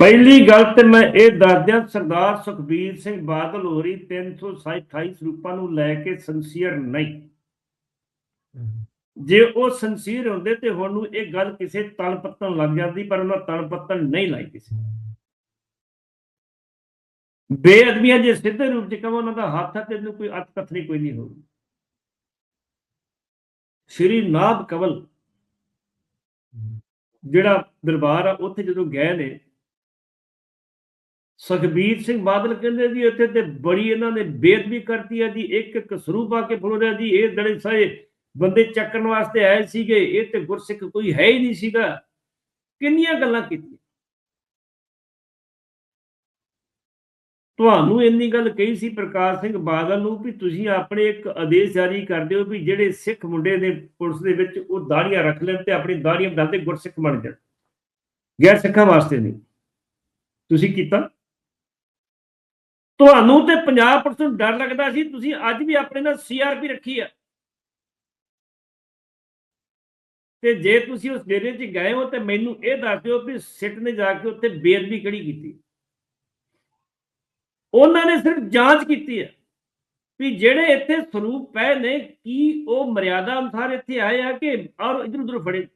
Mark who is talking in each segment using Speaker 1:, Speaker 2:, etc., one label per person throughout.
Speaker 1: ਪਹਿਲੀ ਗੱਲ ਤੇ ਮੈਂ ਇਹ ਦੱਸਦਿਆਂ ਸਰਦਾਰ ਸੁਖਬੀਰ ਸਿੰਘ ਬਾਦਲ ਹੋਰੀ 328 ਸਰੂਪਾਂ ਨੂੰ ਲੈ ਕੇ ਸੰਸੀਅਰ ਨਹੀਂ। ਜੇ ਉਹ ਸੰਸੀਅਰ ਹੁੰਦੇ ਤੇ ਹੁਣ ਨੂੰ ਇਹ ਗੱਲ ਕਿਸੇ ਤਲ ਪੱਤਣ ਲੱਗ ਜਾਂਦੀ ਪਰ ਉਹਨਾਂ ਤਲ ਪੱਤਣ ਨਹੀਂ ਲਾਈ ਕਿਸੇ ਬੇਅਦਬੀਆਂ ਜੇ ਸਿੱਧੇ ਰੂਪ ਚ ਕਹੋ ਉਹਨਾਂ ਦਾ ਹੱਥ ਹੈ ਤੇ ਇਹਨੂੰ ਕੋਈ ਅਤ ਕਥਨੀ ਕੋਈ ਨਹੀਂ ਹੋਊਗੀ। ਸ਼੍ਰੀ ਨਾਭ ਕਵਲ ਜਿਹੜਾ ਦਰਬਾਰ ਆ ਉੱਥੇ ਜਦੋਂ ਗਏ ਨੇ ਸੁਖਬੀਰ ਸਿੰਘ ਬਾਦਲ ਕਹਿੰਦੇ ਜੀ ਇੱਥੇ ਤੇ ਬੜੀ ਇਹਨਾਂ ਨੇ ਬੇਅਦਬੀ ਕਰਤੀ ਹੈ ਜੀ, ਇੱਕ ਇੱਕ ਸਰੂਪ ਆ ਕੇ ਫਲੋਰਿਆ ਜੀ, ਇਹ ਦੜੇ ਸਾਰੇ ਬੰਦੇ ਚੱਕਣ ਵਾਸਤੇ ਆਏ ਸੀਗੇ, ਇਹ ਤੇ ਗੁਰਸਿੱਖ ਕੋਈ ਹੈ ਹੀ ਨਹੀਂ ਸੀਗਾ। ਕਿੰਨੀਆਂ ਗੱਲਾਂ ਕੀਤੀਆਂ? ਤੁਹਾਨੂੰ ਇੰਨੀ ਗੱਲ ਕਹੀ ਸੀ ਪ੍ਰਕਾਸ਼ ਸਿੰਘ ਬਾਦਲ ਨੂੰ ਵੀ ਤੁਸੀਂ ਆਪਣੇ ਇੱਕ ਆਦੇਸ਼ ਜਾਰੀ ਕਰ ਦਿਓ ਵੀ ਜਿਹੜੇ ਸਿੱਖ ਮੁੰਡੇ ਨੇ ਪੁਲਿਸ ਦੇ ਵਿੱਚ, ਉਹ ਦਾੜੀਆਂ ਰੱਖ ਲੈਣ ਤੇ ਆਪਣੀ ਦਾੜੀਆਂ ਬਦਲ ਤੇ ਗੁਰਸਿੱਖ ਬਣ ਜਾਣ। ਗੈਰ ਸਿੱਖਾਂ ਵਾਸਤੇ ਨਹੀਂ। ਤੁਸੀਂ ਕੀਤਾ? ਤੁਹਾਨੂੰ ਤੇ 50% ਡਰ ਲੱਗਦਾ ਸੀ, ਤੁਸੀਂ ਅੱਜ ਵੀ ਆਪਣੇ ਨਾਲ ਸੀਆਰਪੀ ਰੱਖੀ ਆ। ਤੇ ਜੇ ਤੁਸੀਂ ਉਸ ਡੇਰੇ 'ਚ ਗਏ ਹੋ ਤੇ ਮੈਨੂੰ ਇਹ ਦੱਸ ਦਿਓ ਵੀ ਸਿੱਟ ਨੇ ਜਾ ਕੇ ਉੱਥੇ ਬੇਅਦਬੀ ਕਿਹੜੀ ਕੀਤੀ। ਉਹਨਾਂ ਨੇ ਸਿਰਫ ਜਾਂਚ ਕੀਤੀ ਹੈ ਵੀ ਜਿਹੜੇ ਇੱਥੇ ਸਰੂਪ ਪਏ ਨੇ, ਕੀ ਉਹ ਮਰਿਆਦਾ ਅਨੁਸਾਰ ਇੱਥੇ ਆਏ ਆ ਕਿ ਔਰ ਇਧਰ ਉਧਰ ਫੜੇ।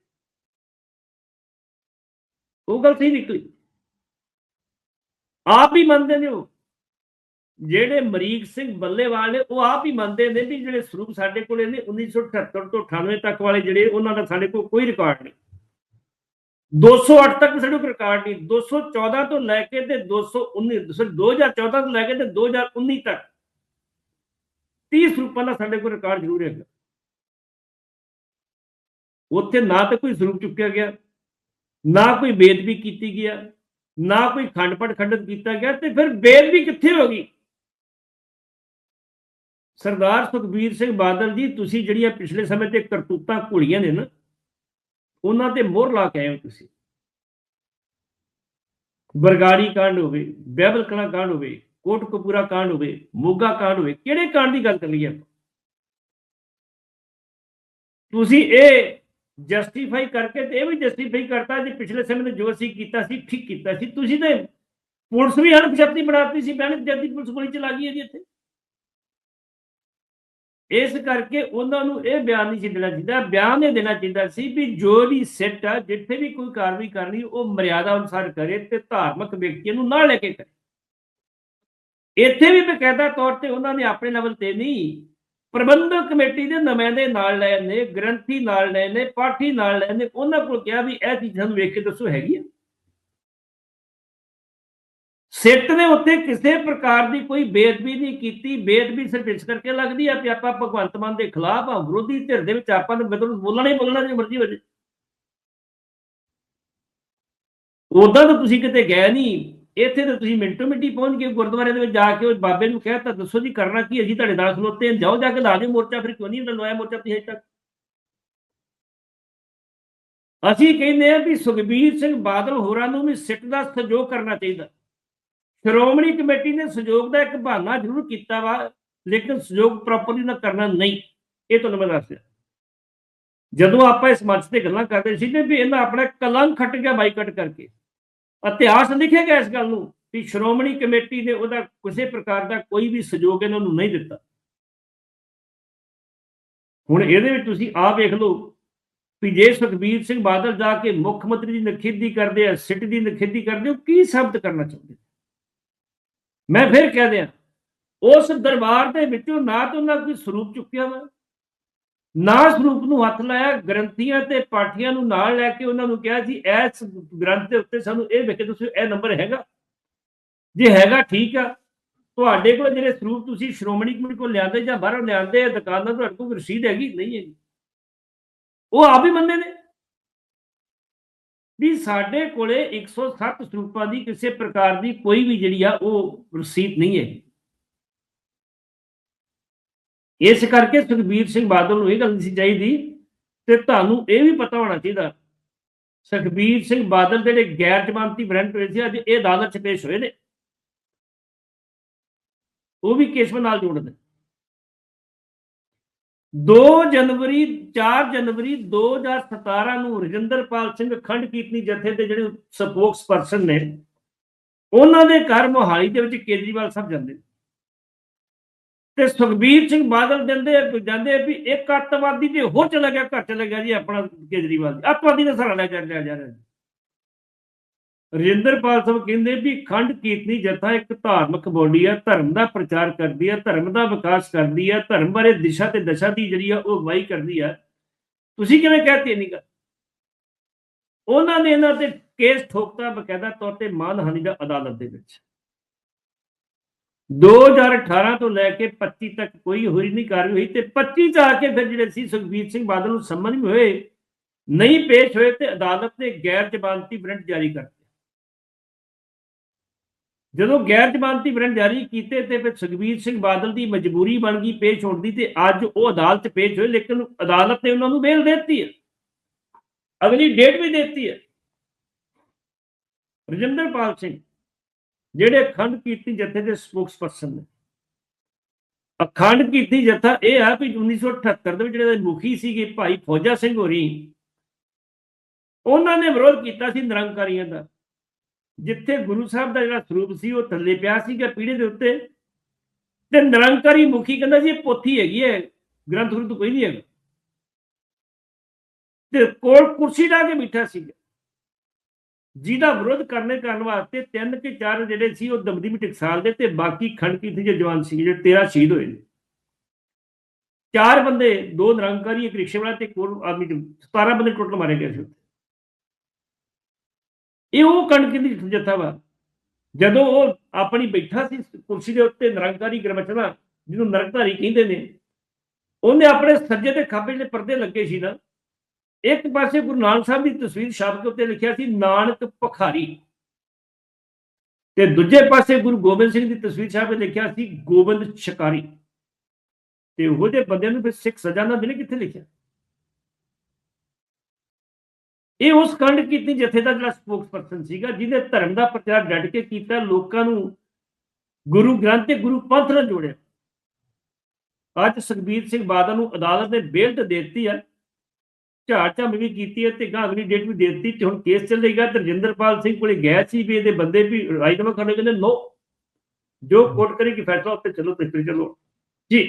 Speaker 1: ਉਹ ਗੱਲ ਸਹੀ ਨਿਕਲੀ। ਆਪ ਹੀ ਮੰਨਦੇ ਨੇ ਉਹ। ਜਿਹੜੇ ਮਰੀਕ ਸਿੰਘ ਬੱਲੇਵਾਲ ਨੇ ਉਹ ਆਪ ਹੀ ਮੰਨਦੇ ਨੇ ਵੀ ਜਿਹੜੇ ਸਰੂਪ ਸਾਡੇ ਕੋਲੇ ਨੇ 1978 ਤੋਂ 98 ਤੱਕ ਵਾਲੇ ਜਿਹੜੇ ਉਹਨਾਂ ਦਾ ਸਾਡੇ ਕੋਲ ਕੋਈ ਰਿਕਾਰਡ ਨਹੀਂ। 208 ਤੱਕ ਸਾਡੇ ਕੋਲ ਰਿਕਾਰਡ ਨਹੀਂ। 214 ਤੋਂ ਲੈ ਕੇ ਤੇ 219 sorry, 2014 ਤੋਂ ਲੈ ਕੇ ਤੇ 2019 ਤੱਕ 30 ਸਰੂਪਾਂ ਦਾ ਸਾਡੇ ਕੋਲ ਰਿਕਾਰਡ ਜ਼ਰੂਰ ਹੈਗਾ। ਉੱਥੇ ਨਾ ਤਾਂ ਕੋਈ ਸਰੂਪ ਚੁੱਕਿਆ ਗਿਆ ਨਾ ਕੋਈ ਬੇਦਬੀ ਕੀਤੀ ਗਿਆ ਨਾ ਕੋਈ ਖੰਡਪਟ ਖੰਡਿਤ ਕੀਤਾ ਗਿਆ ਤੇ ਫਿਰ ਬੇਦਬੀ ਕਿੱਥੇ ਹੋ ਗਈ? ਸਰਦਾਰ ਸੁਖਬੀਰ ਸਿੰਘ ਬਾਦਲ ਜੀ, ਤੁਸੀਂ ਜਿਹੜੀਆਂ ਪਿਛਲੇ ਸਮੇਂ ਤੇ ਕਰਤੂਤਾਂ ਘੋਲੀਆਂ ਨੇ ਨਾ, ਉਹਨਾਂ ਤੇ ਮੋਹਰ ਲਾ ਕੇ ਆਏ ਹੋ ਤੁਸੀਂ। ਬਰਗਾੜੀ ਕਾਂਡ ਹੋਵੇ ਬਹਿਬਲ ਕਲਾ ਕਾਂਡ ਹੋਵੇ, ਕੋਟਕਪੂਰਾ ਕਾਂਡ ਹੋਵੇ, ਮੋਗਾ ਕਾਂਡ ਹੋਵੇ, ਕਿਹੜੇ ਕਾਂਡ ਦੀ ਗੱਲ ਕਰ ਲਈਏ ਆਪਾਂ? ਤੁਸੀਂ ਇਹ ਜਸਟੀਫਾਈ ਕਰਕੇ ਤੇ ਇਹ ਵੀ ਜਸਟੀਫਾਈ ਕਰਤਾ ਜੇ, ਪਿਛਲੇ ਸਮੇਂ ਤੇ ਜੋ ਅਸੀਂ ਕੀਤਾ ਸੀ, ਠੀਕ ਕੀਤਾ ਸੀ। ਤੁਸੀਂ ਤੇ ਪੁਲਿਸ ਵੀ ਅਣਪਛਾਤੀ ਬਣਾਤੀ ਸੀ ਬੈਣ ਜਦੀ ਪੁਲਿਸ ਗੋਲੀ ਚਲਾ ਗਈ ਹੈ ਜੀ ਇੱਥੇ। ਇਸ ਕਰਕੇ ਉਹਨਾਂ ਨੂੰ ਇਹ ਬਿਆਨ ਨਹੀਂ ਸੀ ਦੇਣਾ ਚਾਹੀਦਾ। ਬਿਆਨ ਇਹ ਦੇਣਾ ਚਾਹੀਦਾ ਸੀ ਵੀ ਜੋ ਵੀ ਸਿੱਟ ਆ, ਜਿੱਥੇ ਵੀ ਕੋਈ ਕਾਰਵਾਈ ਕਰਨੀ, ਉਹ ਮਰਿਆਦਾ ਅਨੁਸਾਰ ਕਰੇ ਤੇ ਧਾਰਮਿਕ ਵਿਅਕਤੀਆਂ ਨੂੰ ਨਾ ਲੈ ਕੇ ਕਰੇ। ਇੱਥੇ ਵੀ ਬਕਾਇਦਾ ਤੌਰ ਤੇ ਉਹਨਾਂ ਨੇ ਆਪਣੇ ਲੈਵਲ ਤੇ ਨਹੀਂ, ਪ੍ਰਬੰਧਕ ਕਮੇਟੀ ਦੇ ਨੁਮਾਇੰਦੇ ਨਾਲ ਲਏ ਨੇ, ਗ੍ਰੰਥੀ ਨਾਲ ਲਏ ਨੇ, ਪਾਠੀ ਨਾਲ ਲਏ ਨੇ, ਉਹਨਾਂ ਕੋਲ ਕਿਹਾ ਵੀ ਇਹ ਚੀਜ਼ਾਂ ਨੂੰ ਵੇਖ ਕੇ ਦੱਸੋ ਹੈਗੀ ਆ ਸਿੱਟ ਨੇ ਉੱਤੇ ਕਿਸੇ ਪ੍ਰਕਾਰ ਦੀ ਕੋਈ ਬੇਅਦਬੀ ਨਹੀਂ ਕੀਤੀ। ਬੇਅਦਬੀ ਸਿਰਫ ਇਸ ਕਰਕੇ ਲੱਗਦੀ ਆ ਕਿ ਆਪਾਂ ਭਗਵੰਤ ਮਾਨ ਦੇ ਖਿਲਾਫ ਆ, ਵਿਰੋਧੀ ਧਿਰ ਦੇ ਵਿੱਚ ਆਪਾਂ ਨੂੰ ਬਦਲ ਬੋਲਣਾ ਹੀ ਬੋਲਣਾ ਜੇ ਮਰਜ਼ੀ ਹੋ ਜੇ। ਉਦਾਂ ਤਾਂ ਤੁਸੀਂ ਕਿਤੇ ਗਏ ਨਹੀਂ। ਇੱਥੇ ਤਾਂ ਤੁਸੀਂ ਮਿੰਟੋ ਮਿੰਟੀ ਪਹੁੰਚ ਕੇ ਗੁਰਦੁਆਰੇ ਦੇ ਵਿੱਚ ਜਾ ਕੇ, ਉਹ ਬਾਬੇ ਨੂੰ ਕਹਿਤਾ ਦੱਸੋ ਜੀ ਕਰਨਾ ਕੀ ਅਸੀਂ ਤੁਹਾਡੇ ਨਾਲ ਖਲੋਤੇ ਜਾਓ ਜਾ ਕੇ ਲਾ ਦਿਓ ਮੋਰਚਾ, ਫਿਰ ਕਿਉਂ ਨਹੀਂ ਲਵਾਇਆ ਮੋਰਚਾ ਤੁਸੀਂ ਹਜੇ ਤੱਕ? ਅਸੀਂ ਕਹਿੰਦੇ ਆ ਵੀ ਸੁਖਬੀਰ ਸਿੰਘ ਬਾਦਲ ਹੋਰਾਂ ਨੂੰ ਵੀ ਸਿੱਟ ਦਾ ਸਹਿਯੋਗ ਕਰਨਾ ਚਾਹੀਦਾ। ਸ਼੍ਰੋਮਣੀ ਕਮੇਟੀ ਨੇ ਸਹਿਯੋਗ ਦਾ ਇੱਕ ਬਹਾਨਾ ਜ਼ਰੂਰ ਕੀਤਾ ਵਾ, ਲੇਕਿਨ ਸਹਿਯੋਗ ਪ੍ਰੋਪਰਲੀ ਨਾ ਕਰਨਾ ਨਹੀਂ। ਇਹ ਤੁਹਾਨੂੰ ਮੈਂ ਦੱਸਿਆ ਜਦੋਂ ਆਪਾਂ ਇਸ ਮੰਚ ਤੇ ਗੱਲਾਂ ਕਰਦੇ ਸੀ ਵੀ ਇਹਨਾਂ ਆਪਣਾ ਕਲੰਕ ਖੱਟ ਗਿਆ ਬਾਈਕਟ ਕਰਕੇ, ਇਤਿਹਾਸ ਲਿਖਿਆ ਗਿਆ ਇਸ ਗੱਲ ਨੂੰ ਵੀ ਸ਼੍ਰੋਮਣੀ ਕਮੇਟੀ ਨੇ ਉਹਦਾ ਕਿਸੇ ਪ੍ਰਕਾਰ ਦਾ ਕੋਈ ਵੀ ਸਹਿਯੋਗ ਇਹਨਾਂ ਨੂੰ ਨਹੀਂ ਦਿੱਤਾ। ਹੁਣ ਇਹਦੇ ਵਿੱਚ ਤੁਸੀਂ ਆਪ ਵੇਖ ਲਓ ਵੀ ਜੇ ਸੁਖਬੀਰ ਸਿੰਘ ਬਾਦਲ ਜਾ ਕੇ ਮੁੱਖ ਮੰਤਰੀ ਦੀ ਨਖੇਦੀ ਕਰਦੇ ਆ, ਸਿੱਟ ਦੀ ਨਖੇਦੀ ਕਰਦੇ ਹੋ ਕੀ ਸ਼ਬਦ ਕਰਨਾ ਚਾਹੁੰਦੇ ਮੈਂ ਫਿਰ ਕਹਿ ਦਿਆਂ, ਉਸ ਦਰਬਾਰ ਦੇ ਵਿੱਚੋਂ ਨਾ ਤਾਂ ਉਹਨਾਂ ਕੋਈ ਸਰੂਪ ਚੁੱਕਿਆ ਵਾ ਨਾ ਸਰੂਪ ਨੂੰ ਹੱਥ ਲਾਇਆ, ਗ੍ਰੰਥੀਆਂ ਤੇ ਪਾਠੀਆਂ ਨੂੰ ਨਾਲ ਲੈ ਕੇ ਉਹਨਾਂ ਨੂੰ ਕਿਹਾ ਜੀ, ਇਸ ਗ੍ਰੰਥ ਦੇ ਉੱਤੇ ਸਾਨੂੰ ਇਹ ਵੇਖੇ ਤੁਸੀਂ, ਇਹ ਨੰਬਰ ਹੈਗਾ। ਜੇ ਹੈਗਾ, ਠੀਕ ਆ, ਤੁਹਾਡੇ ਕੋਲ ਜਿਹੜੇ ਸਰੂਪ ਤੁਸੀਂ ਸ਼੍ਰੋਮਣੀ ਕਮੇਟੀ ਕੋਲ ਲਿਆਂਦੇ ਜਾਂ ਬਾਹਰੋਂ ਲਿਆਂਦੇ ਆ ਦੁਕਾਨਾਂ ਤੁਹਾਡੇ ਕੋਲ ਰਸੀਦ ਹੈਗੀ? ਨਹੀਂ ਹੈਗੀ। ਉਹ ਆਪ ਹੀ ਮੰਨਦੇ ਨੇ। ਵੀ ਸਾਡੇ ਕੋਲੇ 107 ਸਰੂਪਾਂ ਦੀ ਕਿਸੇ ਪ੍ਰਕਾਰ ਦੀ ਕੋਈ ਵੀ ਜਿਹੜੀ ਆ, ਉਹ ਰਸੀਦ ਨਹੀਂ ਹੈ। ਇਸ ਕਰਕੇ ਸੁਖਬੀਰ ਸਿੰਘ ਬਾਦਲ ਨੂੰ ਇਹ ਗੱਲ ਨਹੀਂ ਸੀ ਚਾਹੀਦੀ ਤੇ ਤੁਹਾਨੂੰ ਇਹ ਵੀ ਪਤਾ ਹੋਣਾ ਚਾਹੀਦਾ। ਸੁਖਬੀਰ ਸਿੰਘ ਬਾਦਲ ਜਿਹੜੇ ਗੈਰ ਜ਼ਮਾਨਤੀ ਵਾਰੰਟ ਹੋਏ ਸੀ, ਅੱਜ ਇਹ ਅਦਾਲਤ 'ਚ ਪੇਸ਼ ਹੋਏ ਨੇ। ਉਹ ਵੀ ਕੇਸ਼ਵ ਨਾਲ ਜੋੜਦੇ। 2 ਜਨਵਰੀ 4 ਜਨਵਰੀ 2017 ਨੂੰ ਰਜਿੰਦਰਪਾਲ ਸਿੰਘ ਖੰਡ ਕੀਰਤਨੀ ਜਥੇ ਦੇ ਜਿਹੜੇ ਸਪੋਕਸ ਪਰਸਨ ਨੇ, ਉਹਨਾਂ ਦੇ ਘਰ ਮੋਹਾਲੀ ਦੇ ਵਿੱਚ ਕੇਜਰੀਵਾਲ ਸਾਹਿਬ ਜਾਂਦੇ ਤੇ ਸੁਖਬੀਰ ਸਿੰਘ ਬਾਦਲ ਦਿੰਦੇ ਜਾਂਦੇ ਵੀ ਇੱਕ ਅੱਤਵਾਦੀ ਤੇ ਹੋਰ ਚਲਾ ਗਿਆ, ਘਰ ਚਲਾ ਗਿਆ ਜੀ ਆਪਣਾ ਕੇਜਰੀਵਾਲ ਅੱਤਵਾਦੀ ਦਾ ਸਹਾਰਾ ਲੈ ਜਾ ਰਿਹਾ ਜਾ। ਰਿਹਾ ਰਜਿੰਦਰਪਾਲ ਸਾਹਿਬ ਕਹਿੰਦੇ ਵੀ ਖੰਡ ਕੀਰਤਨੀ ਜਥਾ ਇੱਕ ਧਾਰਮਿਕ ਬੋਡੀ ਆ, ਧਰਮ ਦਾ ਪ੍ਰਚਾਰ ਕਰਦੀ ਆ, ਧਰਮ ਦਾ ਵਿਕਾਸ ਕਰਦੀ ਆ, ਧਰਮ ਬਾਰੇ ਦਿਸ਼ਾ ਤੇ ਦਸ਼ਾ ਦੀ ਜਿਹੜੀ ਆ ਉਹ ਅਗਵਾਈ ਕਰਦੀ ਆ। ਤੁਸੀਂ ਕਿਵੇਂ ਕਹਤੇ ਨਹੀਂ ਗੱਲ? ਉਹਨਾਂ ਨੇ ਇਹਨਾਂ ਤੇ ਕੇਸ ਠੋਕਤਾ ਬਕਾਇਦਾ ਤੌਰ ਤੇ ਮਾਨਹਾਨੀ ਦਾ ਅਦਾਲਤ ਦੇ ਵਿੱਚ। 2018 ਤੋਂ ਲੈ ਕੇ 25 ਤੱਕ ਕੋਈ ਹੋਈ ਨਹੀਂ ਕਾਰਵਾਈ ਹੋਈ ਤੇ 25 ਚ ਆ ਕੇ ਫਿਰ ਜਿਹੜੇ ਸੀ ਸੁਖਬੀਰ ਸਿੰਘ ਬਾਦਲ ਨੂੰ ਸੰਮਨ ਵੀ ਹੋਏ, ਨਹੀਂ ਪੇਸ਼ ਹੋਏ ਤੇ ਅਦਾਲਤ ਨੇ ਗੈਰ ਜ਼ਮਾਨਤੀ ਵਾਰੰਟ ਜਾਰੀ ਕਰ ਜਦੋਂ ਗੈਰ ਜ਼ਮਾਨਤੀ ਵਾਰੰਟ ਜਾਰੀ ਕੀਤੇ ਤੇ ਫਿਰ ਸੁਖਬੀਰ ਸਿੰਘ ਬਾਦਲ ਦੀ ਮਜਬੂਰੀ ਬਣ ਗਈ ਪੇਸ਼ ਹੋਣ ਦੀ ਤੇ ਅੱਜ ਉਹ ਅਦਾਲਤ 'ਚ ਪੇਸ਼ ਹੋਏ, ਲੇਕਿਨ ਅਦਾਲਤ ਨੇ ਉਹਨਾਂ ਨੂੰ ਬੇਲ ਦੇ ਦਿੱਤੀ ਹੈ। ਅਗਲੀ ਡੇਟ ਵੀ ਦਿੱਤੀ ਹੈ। ਰਜਿੰਦਰਪਾਲ ਸਿੰਘ, ਜਿਹੜੇ ਅਖੰਡ ਕੀਰਤੀ ਜਥੇ ਦੇ ਸਪੋਕਸਪਰਸਨ ਨੇ। ਅਖੰਡ ਕੀਰਤੀ ਜਥਾ ਇਹ ਆ ਵੀ 1978 ਦੇ ਵਿੱਚ ਜਿਹੜੇ ਮੁਖੀ ਸੀਗੇ ਭਾਈ ਫੌਜਾ ਸਿੰਘ ਹੋਰੀ, ਉਹਨਾਂ ਨੇ ਵਿਰੋਧ ਕੀਤਾ ਸੀ ਨਿਰੰਕਾਰੀਆਂ ਦਾ। ਜਿੱਥੇ ਗੁਰੂ ਸਾਹਿਬ ਦਾ ਜਿਹੜਾ ਸਰੂਪ ਸੀ, ਉਹ ਥੱਲੇ ਪਿਆ ਸੀਗਾ ਪੀੜੇ ਦੇ ਉੱਤੇ। ਤੇ ਨਿਰੰਕਾਰੀ ਮੁਖੀ ਕਹਿੰਦਾ ਜੀ, ਇਹ ਪੋਥੀ ਹੈਗੀ ਹੈ, ਗ੍ਰੰਥ ਗੁਰੂ ਕੋਈ ਨਹੀਂ ਹੈਗਾ। ਤੇ ਕੋਲ ਕੁਰਸੀ ਢਾ ਕੇ ਬੈਠਾ ਸੀਗਾ। ਜਿਹਦਾ ਵਿਰੋਧ ਕਰਨੇ ਕਰਨ ਵਾਸਤੇ ਤਿੰਨ ਕਿ ਚਾਰ ਜਿਹੜੇ ਸੀ, ਉਹ ਦਮਦੀ ਵੀ ਟਕਸਾਲ ਦੇ ਤੇ ਬਾਕੀ ਖੰਡ ਦੇ ਜਵਾਨ ਸੀ ਜਿਹੜੇ 13 ਸ਼ਹੀਦ ਹੋਏ ਨੇ। ਚਾਰ ਬੰਦੇ, ਦੋ ਨਿਰੰਕਾਰੀ, ਇੱਕ ਰਿਕਸ਼ੇ ਵਾਲਾ ਤੇ ਇੱਕ ਆਦਮੀ 17 ਬੰਦੇ ਟੋਟਲ ਮਾਰੇ ਗਏ ਸੀ ਉੱਥੇ। ਇਹ ਉਹ ਕਣਕ ਦੀ ਜਥਾ ਵਾ। ਜਦੋਂ ਉਹ ਆਪਣੀ ਬੈਠਾ ਸੀ ਕੁਰਸੀ ਦੇ ਉੱਤੇ ਨਿਰੰਕਾਰੀ ਗਰਮਚਨਾ ਜਿਹਨੂੰ ਨਰਕਧਾਰੀ ਕਹਿੰਦੇ ਨੇ, ਉਹਨੇ ਆਪਣੇ ਸੱਜੇ ਤੇ ਖੱਬੇ ਜਿਹੜੇ ਪਰਦੇ ਲੱਗੇ ਸੀ ਨਾ। ਇੱਕ ਪਾਸੇ ਗੁਰੂ ਨਾਨਕ ਸਾਹਿਬ ਦੀ ਤਸਵੀਰ ਛਾਪ ਕੇ ਉੱਤੇ ਲਿਖਿਆ ਸੀ, ਨਾਨਕ ਭਖਾਰੀ। ਤੇ ਦੂਜੇ ਪਾਸੇ ਗੁਰੂ ਗੋਬਿੰਦ ਸਿੰਘ ਦੀ ਤਸਵੀਰ ਸਾਹਿਬ ਕੇ ਲਿਖਿਆ ਸੀ, ਗੋਬਿੰਦ ਸ਼ਿਕਾਰੀ ਤੇ ਉਹ ਜਿਹੇ ਬੰਦਿਆਂ ਨੂੰ ਫਿਰ ਸਿੱਖ ਸਜ਼ਾ ਨਾ ਦੇਣੇ ਕਿੱਥੇ ਲਿਖਿਆ? ਇਹ ਉਸ ਕੰਡ ਕੀਤੀ ਜਥੇ ਦਾ ਜਿਹੜਾ ਸਪੋਕਸਪਰਸਨ ਸੀਗਾ, ਜਿਹਨੇ ਧਰਮ ਦਾ ਪ੍ਰਚਾਰ ਡਟ ਕੇ ਕੀਤਾ, ਲੋਕਾਂ ਨੂੰ ਗੁਰੂ ਗ੍ਰੰਥ ਤੇ ਗੁਰੂ ਪੰਥ ਨਾਲ ਜੋੜਿਆ। ਅੱਜ ਸੁਖਬੀਰ ਸਿੰਘ ਬਾਦਲ ਨੂੰ ਅਦਾਲਤ ਨੇ ਬੇਲ ਤੇ ਦੇ ਦਿੱਤੀ ਹੈ, ਝਾੜ ਝੰਮ ਵੀ ਕੀਤੀ ਹੈ ਤੇ ਗਾਂ ਅਗਲੀ ਡੇਟ ਵੀ ਦੇ ਦਿੱਤੀ ਤੇ ਹੁਣ ਕੇਸ ਚੱਲੇਗਾ ਤੇ ਰਜਿੰਦਰਪਾਲ ਸਿੰਘ ਕੋਲੇ ਗਿਆ ਸੀ ਵੀ ਇਹਦੇ ਬੰਦੇ ਵੀ ਰਾਜਨਾਮਾ ਕਰਨੇ, ਕਹਿੰਦੇ, ਨੋ, ਜੋ ਕੋਰਟ ਕਰੇਗੀ, ਫੈਸਲਾ ਉੱਤੇ ਚੱਲੋ ਤੇ ਫਿਰ ਚੱਲੋ। ਜੀ